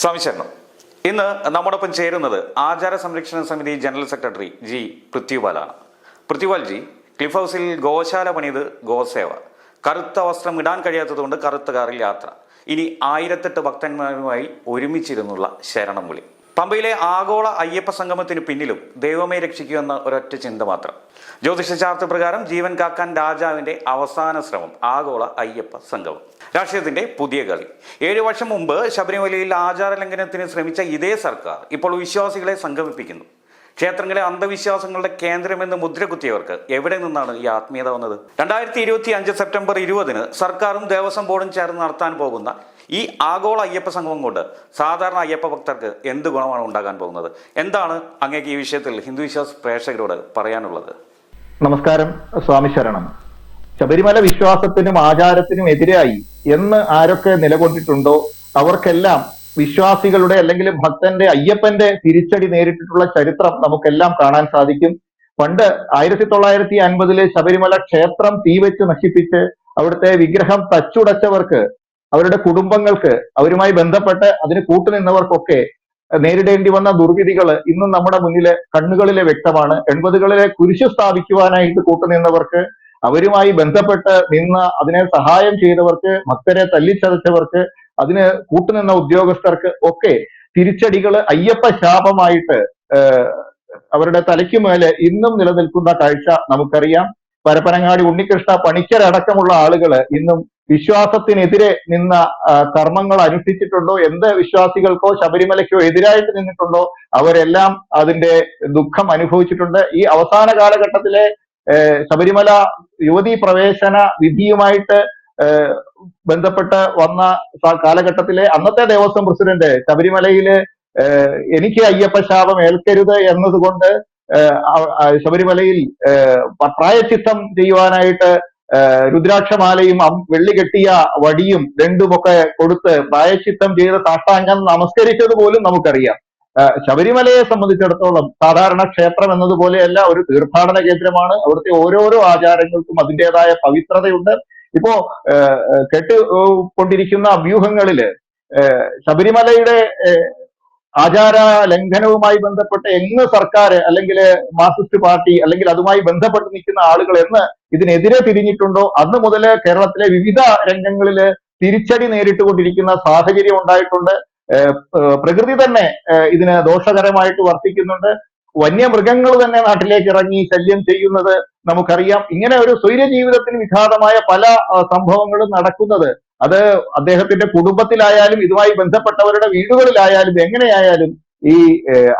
സ്വാമിശരണം ഇന്ന് നമ്മോടൊപ്പം ചേരുന്നത് ആചാര സംരക്ഷണ സമിതി ജനറൽ സെക്രട്ടറി ജി പൃഥ്വിപാലാണ്. പൃഥ്വിപാൽ ജി ക്ലിഫ് ഹൗസിൽ ഗോശാല പണിത് ഗോസേവ. കറുത്ത വസ്ത്രം ഇടാൻ കഴിയാത്തതുകൊണ്ട് കറുത്ത കാറിൽ യാത്ര. ഇനി ആയിരത്തെട്ട് ഭക്തന്മാരുമായി ഒരുമിച്ചിരുന്നുള്ള ശരണം വിളി പമ്പയിലെ ആഗോള അയ്യപ്പ സംഗമത്തിന് പിന്നിലും ദൈവമേ രക്ഷിക്കുമെന്ന ഒരൊറ്റ ചിന്ത മാത്രം. ജ്യോതിഷ ശാസ്ത്ര പ്രകാരം ജീവൻ കാക്കാൻ രാജാവിന്റെ അവസാന ശ്രമം ആഗോള അയ്യപ്പ സംഗമം. രാഷ്ട്രീയത്തിന്റെ പുതിയ കളി. ഏഴു വർഷം മുമ്പ് ശബരിമലയിൽ ആചാര ലംഘനത്തിന് ശ്രമിച്ച ഇതേ സർക്കാർ ഇപ്പോൾ വിശ്വാസികളെ സംഗമിപ്പിക്കുന്നു. ക്ഷേത്രങ്ങളെ അന്ധവിശ്വാസങ്ങളുടെ കേന്ദ്രമെന്ന് മുദ്രകുത്തിയവർക്ക് എവിടെ നിന്നാണ് ഈ ആത്മീയത വന്നത്? രണ്ടായിരത്തി ഇരുപത്തി അഞ്ച് സെപ്റ്റംബർ ഇരുപതിന് സർക്കാരും ദേവസ്വം ബോർഡും ചേർന്ന് നടത്താൻ പോകുന്ന ഈ ആഗോള അയ്യപ്പ സംഗമം കൊണ്ട് സാധാരണ അയ്യപ്പ ഭക്തർക്ക് എന്ത് ഗുണമാണ് ഉണ്ടാകാൻ പോകുന്നത്? എന്താണ് അങ്ങേക്ക് ഈ വിഷയത്തിൽ ഹിന്ദുവിശ്വാസ പ്രേക്ഷകരോട് പറയാനുള്ളത്? നമസ്കാരം. സ്വാമി ശരണം. ശബരിമല വിശ്വാസത്തിനും ആചാരത്തിനും എതിരായി എന്ന് ആരൊക്കെ നിലകൊണ്ടിട്ടുണ്ടോ അവർക്കെല്ലാം വിശ്വാസികളുടെ അല്ലെങ്കിൽ ഭക്തന്റെ അയ്യപ്പന്റെ തിരിച്ചടി നേരിട്ടിട്ടുള്ള ചരിത്രം നമുക്കെല്ലാം കാണാൻ സാധിക്കും. പണ്ട് ആയിരത്തി തൊള്ളായിരത്തി അൻപതിലെ ശബരിമല ക്ഷേത്രം തീവെച്ച് നശിപ്പിച്ച് അവിടുത്തെ വിഗ്രഹം തച്ചുടച്ചവർക്ക് അവരുടെ കുടുംബങ്ങൾക്ക് അവരുമായി ബന്ധപ്പെട്ട് അതിന് കൂട്ടുനിന്നവർക്കൊക്കെ നേരിടേണ്ടി വന്ന ദുർവിധികൾ ഇന്നും നമ്മുടെ മുന്നിലെ കണ്ണുകളിലെ വ്യക്തമാണ്. എൺപതുകളിലെ കുരിശു സ്ഥാപിക്കുവാനായിട്ട് കൂട്ടുനിന്നവർക്ക് അവരുമായി ബന്ധപ്പെട്ട് നിന്ന് അതിനെ സഹായം ചെയ്തവർക്ക് ഭക്തരെ തല്ലിച്ചതച്ചവർക്ക് അതിന് കൂട്ടുനിന്ന ഉദ്യോഗസ്ഥർക്ക് ഒക്കെ തിരിച്ചടികൾ അയ്യപ്പ ശാപമായിട്ട് അവരുടെ തലയ്ക്ക് മേലെ ഇന്നും നിലനിൽക്കുന്ന കാഴ്ച നമുക്കറിയാം. പരപ്പനങ്ങാടി ഉണ്ണികൃഷ്ണ പണിക്കരടക്കമുള്ള ആളുകൾ ഇന്നും വിശ്വാസത്തിനെതിരെ നിന്ന കർമ്മങ്ങൾ അനുഷ്ഠിച്ചിട്ടുണ്ടോ? എന്ത് വിശ്വാസികൾക്കോ ശബരിമലയ്ക്കോ എതിരായിട്ട് നിന്നിട്ടുണ്ടോ? അവരെല്ലാം അതിന്റെ ദുഃഖം അനുഭവിച്ചിട്ടുണ്ട്. ഈ അവസാന കാലഘട്ടത്തിലെ ശബരിമല യുവതീ പ്രവേശന വിധിയുമായിട്ട് ബന്ധപ്പെട്ട് വന്ന കാലഘട്ടത്തിലെ അന്നത്തെ ദേവസ്വം പ്രസിഡന്റ് ശബരിമലയിൽ എനിക്ക് അയ്യപ്പ ശാപം ഏൽക്കരുത് എന്നതുകൊണ്ട് ശബരിമലയിൽ പ്രായച്ചിത്തം ചെയ്യുവാനായിട്ട് രുദ്രാക്ഷമാലയും വെള്ളി കെട്ടിയ വടിയും രണ്ടുമൊക്കെ കൊടുത്ത് പ്രായച്ചിത്തം ചെയ്ത സാഷ്ടാംഗം നമസ്കരിച്ചത് പോലും നമുക്കറിയാം. ശബരിമലയെ സംബന്ധിച്ചിടത്തോളം സാധാരണ ക്ഷേത്രം എന്നതുപോലെയല്ല ഒരു തീർത്ഥാടന കേന്ദ്രമാണ്. അവിടുത്തെ ഓരോരോ ആചാരങ്ങൾക്കും അതിന്റെതായ പവിത്രതയുണ്ട്. ഇപ്പോ ഏഹ്, ഏഹ്, കേട്ട് ഏഹ്, കൊണ്ടിരിക്കുന്ന വ്യൂഹങ്ങളിൽ ശബരിമലയുടെ ആചാര ലംഘനവുമായി ബന്ധപ്പെട്ട് എന്ന് സർക്കാർ അല്ലെങ്കിൽ മാർക്സിസ്റ്റ് പാർട്ടി അല്ലെങ്കിൽ അതുമായി ബന്ധപ്പെട്ട് നിൽക്കുന്ന ആളുകൾ എന്ന് ഇതിനെതിരെ തിരിഞ്ഞിട്ടുണ്ടോ? അന്ന് മുതൽ കേരളത്തിലെ വിവിധ രംഗങ്ങളിൽ തിരിച്ചടി നേരിട്ടുകൊണ്ടിരിക്കുന്ന സാഹചര്യം ഉണ്ടായിട്ടുണ്ട്. പ്രകൃതി തന്നെ ഇതിന് ദോഷകരമായിട്ട് വർത്തിക്കുന്നുണ്ട്. വന്യമൃഗങ്ങൾ തന്നെ നാട്ടിലേക്ക് ഇറങ്ങി ശല്യം ചെയ്യുന്നത് നമുക്കറിയാം. ഇങ്ങനെ ഒരു സ്വൈര ജീവിതത്തിന് വിഘാതമായ പല സംഭവങ്ങളും നടക്കുന്നത്. അത് അദ്ദേഹത്തിന്റെ കുടുംബത്തിലായാലും ഇതുമായി ബന്ധപ്പെട്ടവരുടെ വീടുകളിലായാലും എങ്ങനെയായാലും ഈ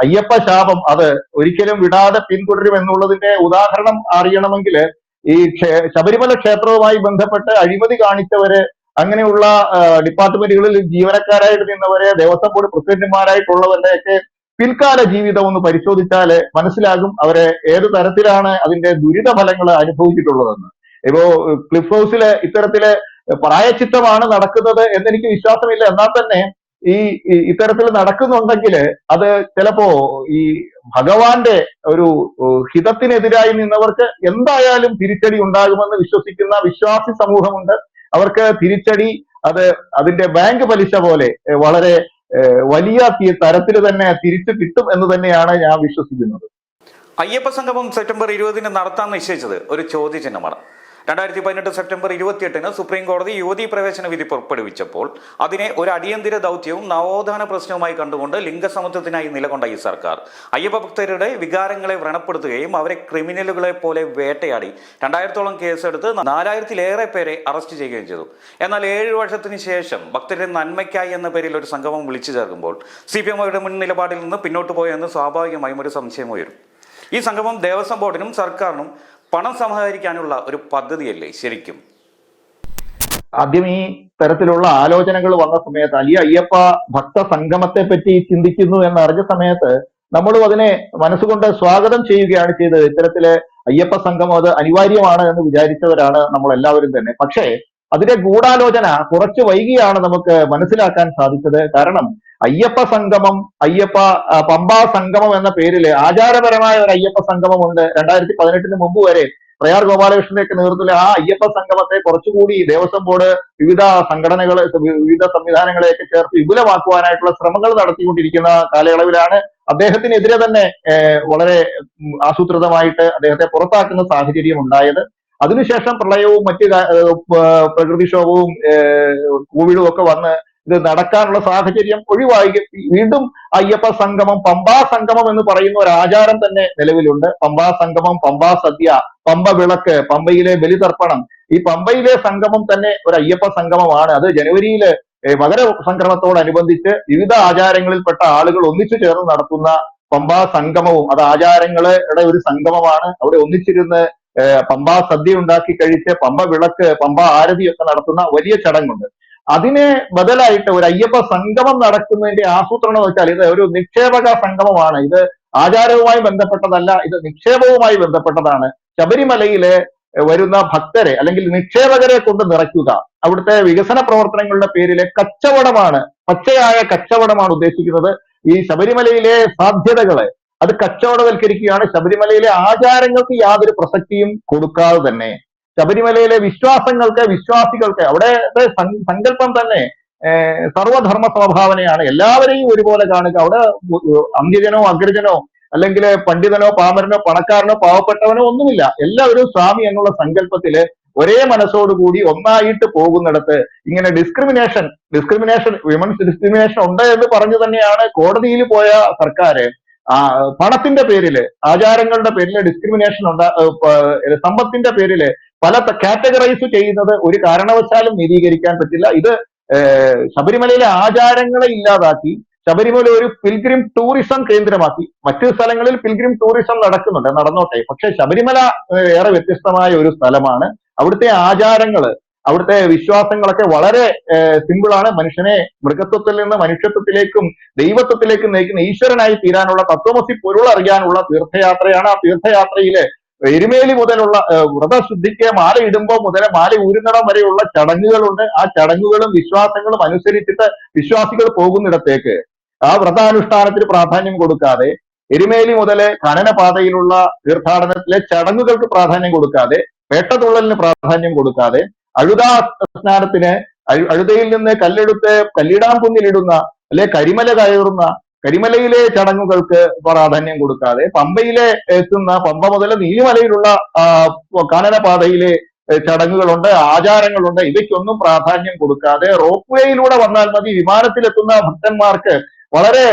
അയ്യപ്പ ശാപം അത് ഒരിക്കലും വിടാതെ പിന്തുടരും എന്നുള്ളതിന്റെ ഉദാഹരണം അറിയണമെങ്കിൽ ഈ ശബരിമല ക്ഷേത്രവുമായി ബന്ധപ്പെട്ട് അഴിമതി കാണിച്ചവര് അങ്ങനെയുള്ള ഡിപ്പാർട്ട്മെന്റുകളിൽ ജീവനക്കാരായിട്ട് നിന്നവരെ ദേവസ്വം ബോർഡ് പ്രസിഡന്റുമാരായിട്ടുള്ളവരുടെയൊക്കെ പിൽക്കാല ജീവിതം ഒന്ന് പരിശോധിച്ചാൽ മനസ്സിലാകും അവരെ ഏത് തരത്തിലാണ് അതിന്റെ ദുരിത ഫലങ്ങൾ അനുഭവിച്ചിട്ടുള്ളതെന്ന്. ഇപ്പോ ക്ലിഫ് ഹൗസിലെ ഇത്തരത്തിൽ പ്രായച്ചിത്തമാണ് നടക്കുന്നത് എന്നെനിക്ക് വിശ്വാസമില്ല. എന്നാൽ തന്നെ ഈ ഇത്തരത്തിൽ നടക്കുന്നുണ്ടെങ്കിൽ അത് ചിലപ്പോ ഈ ഭഗവാന്റെ ഒരു ഹിതത്തിനെതിരായി നിന്നവർക്ക് എന്തായാലും തിരിച്ചടി ഉണ്ടാകുമെന്ന് വിശ്വസിക്കുന്ന വിശ്വാസി സമൂഹമുണ്ട്. അവർക്ക് തിരിച്ചടി അത് അതിന്റെ ബാങ്ക് പലിശ പോലെ വളരെ വലിയ തരത്തിൽ തന്നെ തിരിച്ചു കിട്ടും എന്ന് തന്നെയാണ് ഞാൻ വിശ്വസിക്കുന്നത്. അയ്യപ്പ സംഗമം സെപ്റ്റംബർ ഇരുപതിന് നടത്താൻ നിശ്ചയിച്ചത് ഒരു ചോദ്യചിഹ്നമാണ്. രണ്ടായിരത്തി പതിനെട്ട് സെപ്റ്റംബർ ഇരുപത്തിയെട്ടിന് സുപ്രീം കോടതി യുവതീ പ്രവേശന വിധി പുറപ്പെടുവിച്ചപ്പോൾ അതിനെ ഒരു അടിയന്തര ദൗത്യവും നവോത്ഥാന പ്രശ്നവുമായി കണ്ടുകൊണ്ട് ലിംഗസമത്വത്തിനായി നിലകൊണ്ട ഈ സർക്കാർ. അയ്യപ്പ ഭക്തരുടെ വികാരങ്ങളെ വ്രണപ്പെടുത്തുകയും അവരെ ക്രിമിനലുകളെ പോലെ വേട്ടയാടി രണ്ടായിരത്തോളം കേസെടുത്ത് നാലായിരത്തിലേറെ പേരെ അറസ്റ്റ് ചെയ്യുകയും ചെയ്തു. എന്നാൽ ഏഴ് വർഷത്തിന് ശേഷം ഭക്തരുടെ നന്മയ്ക്കായി എന്ന പേരിൽ ഒരു സംഗമം വിളിച്ചു ചേർക്കുമ്പോൾ സി പി എമ്മയുടെ മുൻ നിലപാടിൽ നിന്ന് പിന്നോട്ട് പോയെന്ന് സ്വാഭാവികമായും ഒരു സംശയം ഉയരും. ഈ സംഗമം ദേവസ്വം ബോർഡിനും സർക്കാരിനും പണം സമാഹരിക്കാനുള്ള ഒരു പദ്ധതിയല്ലേ ശരിക്കും? ആദ്യം ഈ തരത്തിലുള്ള ആലോചനകൾ വന്ന സമയത്ത് അലി അയ്യപ്പ ഭക്ത സംഗമത്തെ പറ്റി ചിന്തിക്കുന്നു എന്നറിഞ്ഞ സമയത്ത് നമ്മളും അതിനെ മനസ്സുകൊണ്ട് സ്വാഗതം ചെയ്യുകയാണ് ചെയ്തത്. ഇത്തരത്തിൽ അയ്യപ്പ സംഘം അത് അനിവാര്യമാണ് എന്ന് വിചാരിച്ചവരാണ് നമ്മൾ എല്ലാവരും തന്നെ. പക്ഷേ അതിന്റെ ഗൂഢാലോചന കുറച്ച് വൈകിയാണ് നമുക്ക് മനസ്സിലാക്കാൻ സാധിച്ചത്. കാരണം അയ്യപ്പ സംഗമം അയ്യപ്പ പമ്പാ സംഗമം എന്ന പേരിൽ ആചാരപരമായ ഒരു അയ്യപ്പ സംഗമം ഉണ്ട് രണ്ടായിരത്തി പതിനെട്ടിന് മുമ്പ് വരെ പ്രയാർ ഗോപാലകൃഷ്ണനൊക്കെ നേതൃത്വത്തിൽ ആ അയ്യപ്പ സംഗമത്തെ കുറച്ചുകൂടി ദേവസ്വം ബോർഡ് വിവിധ സംഘടനകൾ വിവിധ സംവിധാനങ്ങളെയൊക്കെ ചേർത്ത് വിപുലമാക്കുവാനായിട്ടുള്ള ശ്രമങ്ങൾ നടത്തിക്കൊണ്ടിരിക്കുന്ന കാലയളവിലാണ് അദ്ദേഹത്തിനെതിരെ തന്നെ വളരെ ആസൂത്രിതമായിട്ട് അദ്ദേഹത്തെ പുറത്താക്കുന്ന സാഹചര്യം ഉണ്ടായത്. അതിനുശേഷം പ്രളയവും മറ്റ് പ്രകൃതിക്ഷോഭവും കോവിഡും ഒക്കെ വന്ന് ഇത് നടക്കാനുള്ള സാഹചര്യം ഒഴിവായി. വീണ്ടും അയ്യപ്പ സംഗമം പമ്പാ സംഗമം എന്ന് പറയുന്ന ഒരു ആചാരം തന്നെ നിലവിലുണ്ട്. പമ്പാ സംഗമം പമ്പാ സദ്യ പമ്പ വിളക്ക് പമ്പയിലെ ബലിതർപ്പണം. ഈ പമ്പയിലെ സംഗമം തന്നെ ഒരു അയ്യപ്പ സംഗമമാണ്. അത് ജനുവരിയിൽ മകര സംക്രമത്തോടനുബന്ധിച്ച് വിവിധ ആചാരങ്ങളിൽപ്പെട്ട ആളുകൾ ഒന്നിച്ചു ചേർന്ന് നടത്തുന്ന പമ്പാ സംഗമവും അത് ആചാരങ്ങളുടെ ഒരു സംഗമമാണ്. അവിടെ ഒന്നിച്ചിരുന്ന് പമ്പാ സദ്യ ഉണ്ടാക്കി കഴിച്ച് പമ്പ വിളക്ക് പമ്പ ആരതി ഒക്കെ നടത്തുന്ന വലിയ ചടങ്ങുണ്ട്. അതിനെ ബദലായിട്ട് ഒരു അയ്യപ്പ സംഗമം നടക്കുന്നതിന്റെ ആസൂത്രണം വെച്ചാൽ ഇത് ഒരു നിക്ഷേപക സംഗമമാണ്. ഇത് ആചാരവുമായി ബന്ധപ്പെട്ടതല്ല ഇത് നിക്ഷേപവുമായി ബന്ധപ്പെട്ടതാണ്. ശബരിമലയിലെ വരുന്ന ഭക്തരെ അല്ലെങ്കിൽ നിക്ഷേപകരെ കൊണ്ട് നിറയ്ക്കുക. അവിടുത്തെ വികസന പ്രവർത്തനങ്ങളുടെ പേരിലെ കച്ചവടമാണ് പച്ചയായ കച്ചവടമാണ് ഉദ്ദേശിക്കുന്നത്. ഈ ശബരിമലയിലെ സാധ്യതകളെ അത് കച്ചവടവൽക്കരിക്കുകയാണ്. ശബരിമലയിലെ ആചാരങ്ങൾക്ക് യാതൊരു പ്രസക്തിയും കൊടുക്കാതെ തന്നെ. ശബരിമലയിലെ വിശ്വാസങ്ങൾക്ക് വിശ്വാസികൾക്ക് അവിടെ സങ്ക- സങ്കല്പം തന്നെ സർവധർമ്മ സ്വഭാവനയാണ്. എല്ലാവരെയും ഒരുപോലെ കാണുക. അവിടെ അന്ത്യജനോ അഗ്രജനോ അല്ലെങ്കിൽ പണ്ഡിതനോ പാമരനോ പണക്കാരനോ പാവപ്പെട്ടവനോ ഒന്നുമില്ല. എല്ലാവരും സ്വാമി എന്നുള്ള സങ്കല്പത്തിൽ ഒരേ മനസ്സോടുകൂടി ഒന്നായിട്ട് പോകുന്നിടത്ത് ഇങ്ങനെ ഡിസ്ക്രിമിനേഷൻ ഡിസ്ക്രിമിനേഷൻ വിമൻസ് ഡിസ്ക്രിമിനേഷൻ ഉണ്ട് എന്ന് പറഞ്ഞു തന്നെയാണ് കോടതിയിൽ പോയ സർക്കാര്. ആ പണത്തിന്റെ പേരിൽ ആചാരങ്ങളുടെ പേരിൽ ഡിസ്ക്രിമിനേഷൻ ഉണ്ടാ സമ്പത്തിന്റെ പേരിൽ പല കാറ്റഗറൈസ് ചെയ്യുന്നത് ഒരു കാരണവശാലും നീതീകരിക്കാൻ പറ്റില്ല. ഇത് ശബരിമലയിലെ ആചാരങ്ങളെ ഇല്ലാതാക്കി ശബരിമല ഒരു പിൽഗ്രിം ടൂറിസം കേന്ദ്രമാക്കി. മറ്റു സ്ഥലങ്ങളിൽ പിൽഗ്രിം ടൂറിസം നടക്കുന്നുണ്ട് നടന്നോട്ടെ. പക്ഷെ ശബരിമല ഏറെ വ്യത്യസ്തമായ ഒരു സ്ഥലമാണ്. അവിടുത്തെ ആചാരങ്ങൾ അവിടുത്തെ വിശ്വാസങ്ങളൊക്കെ വളരെ സിമ്പിൾ ആണ്. മനുഷ്യനെ മൃഗത്വത്തിൽ നിന്ന് മനുഷ്യത്വത്തിലേക്കും ദൈവത്വത്തിലേക്കും നയിക്കുന്ന ഈശ്വരനായി തീരാനുള്ള തത്വമസി പൊരുൾ അറിയാനുള്ള തീർത്ഥയാത്രയാണ്. ആ തീർത്ഥയാത്രയിൽ എരുമേലി മുതലുള്ള വ്രതശുദ്ധിക്ക് മാല ഇടുമ്പോൾ മുതൽ മാല ഊരുന്നിടം വരെയുള്ള ചടങ്ങുകളുണ്ട്. ആ ചടങ്ങുകളും വിശ്വാസങ്ങളും അനുസരിച്ചിട്ട് വിശ്വാസികൾ പോകുന്നിടത്തേക്ക് ആ വ്രതാനുഷ്ഠാനത്തിന് പ്രാധാന്യം കൊടുക്കാതെ എരുമേലി മുതൽ ഖനനപാതയിലുള്ള തീർത്ഥാടനത്തിലെ ചടങ്ങുകൾക്ക് പ്രാധാന്യം കൊടുക്കാതെ വേട്ടതുള്ളലിന് പ്രാധാന്യം കൊടുക്കാതെ അഴുതാ സ്നാനത്തിന് അഴു- അഴുതയിൽ നിന്ന് കല്ലെടുത്ത് കല്ലിടാം കുന്നിലിടുന്ന അല്ലെ കരിമല കയറുന്ന കരിമലയിലെ ചടങ്ങുകൾക്ക് പ്രാധാന്യം കൊടുക്കാതെ പമ്പയിലെ എത്തുന്ന പമ്പ മുതൽ നീലിമലയിലുള്ള കാനനപാതയിലെ ചടങ്ങുകളുണ്ട് ആചാരങ്ങളുണ്ട്. ഇവയ്ക്കൊന്നും പ്രാധാന്യം കൊടുക്കാതെ റോപ്പ് വേയിലൂടെ വന്നാൽ മതി. വിമാനത്തിലെത്തുന്ന ഭക്തന്മാർക്ക് വളരെ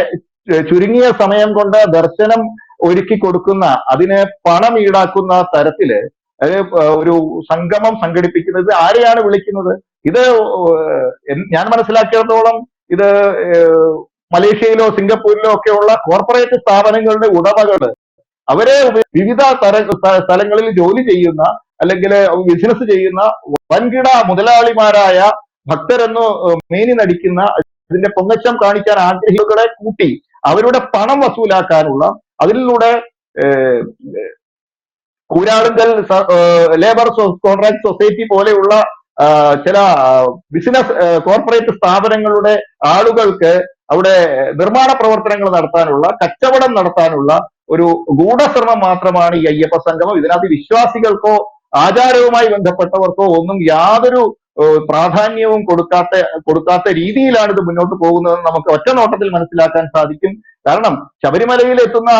ചുരുങ്ങിയ സമയം കൊണ്ട് ദർശനം ഒരുക്കി കൊടുക്കുന്ന അതിന് പണം ഈടാക്കുന്ന തരത്തിൽ അത് ഒരു സംഗമം സംഘടിപ്പിക്കുന്നത് ആരെയാണ് വിളിക്കുന്നത്? ഇത് ഞാൻ മനസ്സിലാക്കിയിടത്തോളം ഇത് മലേഷ്യയിലോ സിംഗപ്പൂരിലോ ഒക്കെയുള്ള കോർപ്പറേറ്റ് സ്ഥാപനങ്ങളുടെ ഉടമകൾ അവരെ വിവിധ തര സ്ഥലങ്ങളിൽ ജോലി ചെയ്യുന്ന അല്ലെങ്കിൽ ബിസിനസ് ചെയ്യുന്ന വൻകിട മുതലാളിമാരായ ഭക്തരെന്ന് മേനി നടിക്കുന്ന ഇതിന്റെ പൊങ്ങച്ചം കാണിക്കാൻ ആഗ്രഹികളെ കൂട്ടി അവരുടെ പണം വസൂലാക്കാനുള്ള അതിലൂടെ സ- ലേബർ കോൺട്രാക്ട് സൊസൈറ്റി പോലെയുള്ള ചില ബിസിനസ് കോർപ്പറേറ്റ് സ്ഥാപനങ്ങളുടെ ആളുകൾക്ക് അവിടെ നിർമ്മാണ പ്രവർത്തനങ്ങൾ നടത്താനുള്ള കച്ചവടം നടത്താനുള്ള ഒരു ഗൂഢശ്രമം മാത്രമാണ് ഈ അയ്യപ്പ സംഗമം. ഇതിനകത്ത് വിശ്വാസികൾക്കോ ആചാരവുമായി ബന്ധപ്പെട്ടവർക്കോ ഒന്നും യാതൊരു പ്രാധാന്യവും കൊടുക്കാത്ത കൊടുക്കാത്ത രീതിയിലാണ് ഇത് മുന്നോട്ട് പോകുന്നതെന്ന് നമുക്ക് ഒറ്റ നോട്ടത്തിൽ മനസ്സിലാക്കാൻ സാധിക്കും. കാരണം ശബരിമലയിൽ എത്തുന്ന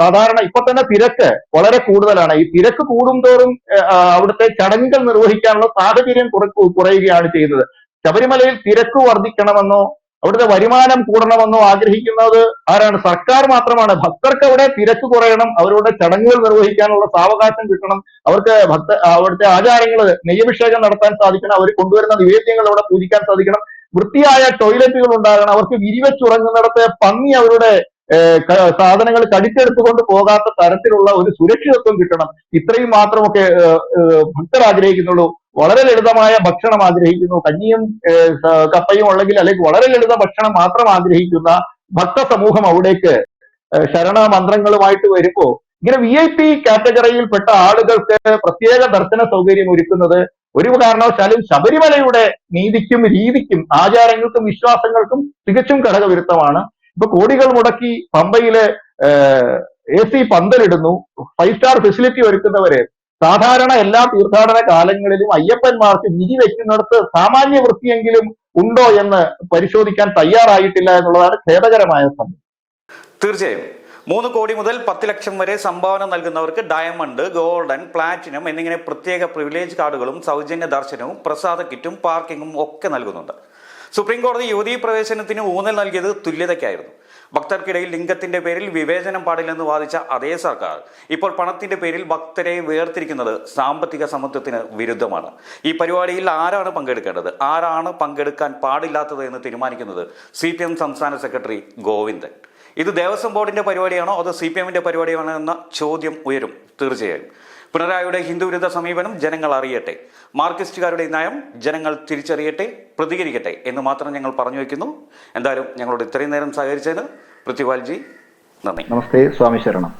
സാധാരണ ഇപ്പൊ തന്നെ തിരക്ക് വളരെ കൂടുതലാണ്. ഈ തിരക്ക് കൂടുന്തോറും അവിടുത്തെ ചടങ്ങുകൾ നിർവഹിക്കാനുള്ള സാഹചര്യം കുറയുകയാണ് ചെയ്യുന്നത്. ശബരിമലയിൽ തിരക്ക് വർദ്ധിക്കണമെന്നോ അവിടുത്തെ വരുമാനം കൂടണമെന്നോ ആഗ്രഹിക്കുന്നത് ആരാണ്? സർക്കാർ മാത്രമാണ്. ഭക്തർക്ക് അവിടെ തിരക്ക് കുറയണം അവരുടെ ചടങ്ങുകൾ നിർവഹിക്കാനുള്ള സാവകാശം കിട്ടണം. അവർക്ക് ഭക്ത അവിടുത്തെ ആചാരങ്ങൾ നെയ്യഭിഷേകം നടത്താൻ സാധിക്കണം അവർ കൊണ്ടുവരുന്ന നിവേദ്യങ്ങൾ അവിടെ പൂജിക്കാൻ സാധിക്കണം. വൃത്തിയായ ടോയ്ലറ്റുകൾ ഉണ്ടാകണം. അവർക്ക് വിരിവെച്ചുറങ്ങുന്നിടത്തെ പന്നി അവരുടെ സാധനങ്ങൾ കടിച്ചെടുത്തുകൊണ്ട് പോകാത്ത തരത്തിലുള്ള ഒരു സുരക്ഷിതത്വം കിട്ടണം. ഇത്രയും മാത്രമൊക്കെ ഭക്തർ ആഗ്രഹിക്കുന്നുള്ളൂ. വളരെ ലളിതമായ ഭക്ഷണം ആഗ്രഹിക്കുന്നു. കഞ്ഞിയും കപ്പയും ഉള്ളെങ്കിൽ അല്ലെങ്കിൽ വളരെ ലളിത ഭക്ഷണം മാത്രം ആഗ്രഹിക്കുന്ന ഭക്ത സമൂഹം അവിടേക്ക് ശരണ മന്ത്രങ്ങളുമായിട്ട് വരുമ്പോ ഇങ്ങനെ വി ഐ പി കാറ്റഗറിയിൽപ്പെട്ട ആളുകൾക്ക് പ്രത്യേക ദർശന സൗകര്യം ഒരുക്കുന്നത് ഒരു കാരണവശാലും ശബരിമലയുടെ നീതിക്കും രീതിക്കും ആചാരങ്ങൾക്കും വിശ്വാസങ്ങൾക്കും തികച്ചും ഘടകവിരുദ്ധമാണ് ഇപ്പൊ കോടികൾ മുടക്കി പമ്പയിൽ എ സി പന്തലിടുന്നു. ഫൈവ് സ്റ്റാർ ഫെസിലിറ്റി ഒരുക്കുന്നവരെ. സാധാരണ എല്ലാ തീർത്ഥാടന കാലങ്ങളിലും അയ്യപ്പന്മാർക്ക് വിധി വെക്കുന്നിടത്ത് സാമാന്യ വൃത്തിയെങ്കിലും ഉണ്ടോ എന്ന് പരിശോധിക്കാൻ തയ്യാറായിട്ടില്ല എന്നുള്ളതാണ് ഖേദകരമായ സംഭവം തീർച്ചയായും. മൂന്ന് കോടി മുതൽ പത്ത് ലക്ഷം വരെ സംഭാവന നൽകുന്നവർക്ക് ഡയമണ്ട് ഗോൾഡൻ പ്ലാറ്റിനം എന്നിങ്ങനെ പ്രത്യേക പ്രിവിലേജ് കാർഡുകളും സൗജന്യ ദർശനവും പ്രസാദ കിറ്റും പാർക്കിങ്ങും ഒക്കെ നൽകുന്നുണ്ട്. സുപ്രീം കോടതി യുവതീ പ്രവേശനത്തിന് ഊന്നൽ നൽകിയത് തുല്യതയ്ക്കായിരുന്നു. ഭക്തർക്കിടയിൽ ലിംഗത്തിന്റെ പേരിൽ വിവേചനം പാടില്ലെന്ന് വാദിച്ച അതേ സർക്കാർ ഇപ്പോൾ പണത്തിന്റെ പേരിൽ ഭക്തരെ വേർതിരിക്കുന്നത് സാമ്പത്തിക സമത്വത്തിന് വിരുദ്ധമാണ്. ഈ പരിപാടിയിൽ ആരാണ് പങ്കെടുക്കേണ്ടത്? ആരാണ് പങ്കെടുക്കാൻ പാടില്ലാത്തത് എന്ന് തീരുമാനിക്കുന്നത് സി സംസ്ഥാന സെക്രട്ടറി ഗോവിന്ദൻ. ഇത് ദേവസ്വം ബോർഡിന്റെ പരിപാടിയാണോ അതോ സി പി എമ്മിന്റെ പരിപാടിയാണോ എന്ന ചോദ്യം ഉയരും തീർച്ചയായും. പിണറായിയുടെ ഹിന്ദുവിരുദ്ധ സമീപനം ജനങ്ങൾ അറിയട്ടെ. മാർക്സിസ്റ്റുകാരുടെ നയം ജനങ്ങൾ തിരിച്ചറിയട്ടെ പ്രതികരിക്കട്ടെ എന്ന് മാത്രം ഞങ്ങൾ പറഞ്ഞു വയ്ക്കുന്നു എന്തായാലും ഞങ്ങളോട് ഇത്രയും നേരം സഹകരിച്ചതിന് പൃഥ്വിപാൽജി നന്ദി. നമസ്തേ സ്വാമി ശരണം.